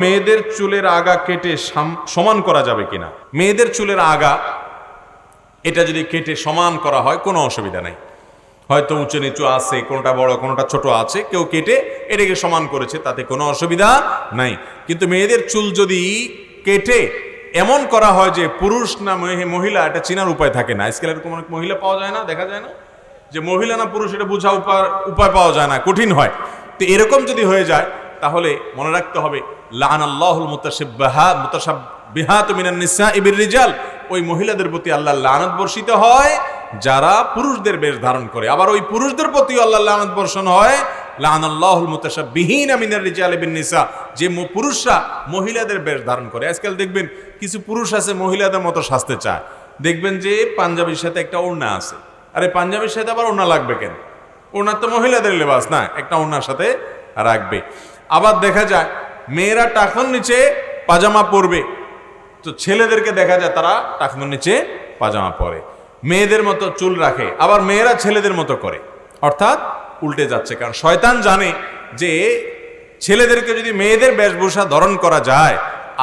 মেয়েদের চুলের আগা কেটে সাম- সমান করা যাবে কিনা? মেয়েদের চুলের আগা, এটা যদি কেটে সমান করা হয়, কোনো অসুবিধা নাই। হয়তো উঁচু নিচু আছে, কোনটা বড়, কোনোটা ছোট আছে, কেউ কেটে এটাকে সমান করেছে, তাতে কোনো অসুবিধা নাই। কিন্তু মেয়েদের চুল যদি কেটে এমন করা হয় যে পুরুষ না মহি- মহিলা, এটা চেনার উপায় থাকে না। আজকাল এরকম অনেক মহিলা পাওয়া যায় না, দেখা যায় না? যে মহিলা না পুরুষ, এটা বোঝা উপায় উপায় পাওয়া যায় না, কঠিন হয়। তো এরকম যদি হয়ে যায়, তাহলে মনে রাখতে হবে লান আল্লাহুল মুতাশাব্বাহা মুতাশাব্বিহাতু মিনান নিসা ইবির রিজাল। ওই মহিলাদের প্রতি আল্লাহ লানত বর্ষিত হয়, যারা পুরুষদের বেশ ধারণ করে। আবার ওই পুরুষদের প্রতি আল্লাহ লানত বর্ষণ হয় লান আল্লাহুল মুতাশাব্বিহিনা মিনার রিজাল ইবিন নিসা। যে পুরুষরা মহিলাদের বেশ ধারণ করে। আজকাল দেখবেন কিছু পুরুষ আছে মহিলাদের মতো সাজতে চায়। দেখবেন যে পাঞ্জাবির সাথে একটা ওড়না আছে। আরে পাঞ্জাবির সাথে আবার ওড়না লাগবে কেন? ওড়না তো মহিলাদের লেবাস না, একটা ওড়নার সাথে রাখবে। আবার দেখা যায় মেয়েরা টাকন নিচে পাজামা পরবে। তো ছেলেদেরকে দেখা যায় তারা টাকনোর নিচে পাজামা পরে। মেয়েদের মতো চুল রাখে, আবার মেয়েরা ছেলেদের মতো করে। অর্থাৎ উল্টে যাচ্ছে, কারণ শয়তান জানে যে ছেলেদেরকে যদি মেয়েদের বেশভূষা ধারণ করা যায়,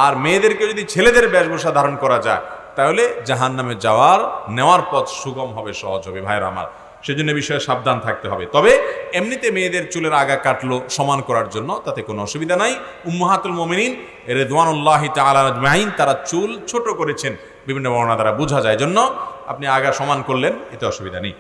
আর মেয়েদেরকে যদি ছেলেদের বেশভূষা ধারণ করা যায়, তাহলে জাহান নামে যাওয়ার, নেওয়ার পথ সুগম হবে, সহজ হবে। ভাইয়ের আমার সেজন্য বিষয়ে সাবধান থাকতে হবে। তবে এমনিতে মেয়েদের চুলের আগা কাটলো সমান করার জন্য তাতে কোনো অসুবিধা নাই। উম্মাহাতুল মোমিনিন রেদওয়ানুল্লাহ তাআলা আজমাইন, তারা চুল ছোট করেছেন। বিভিন্ন বর্ণনা দ্বারা বোঝা যায়। জন্য আপনি আগা সমান করলেন, এতে অসুবিধা নেই।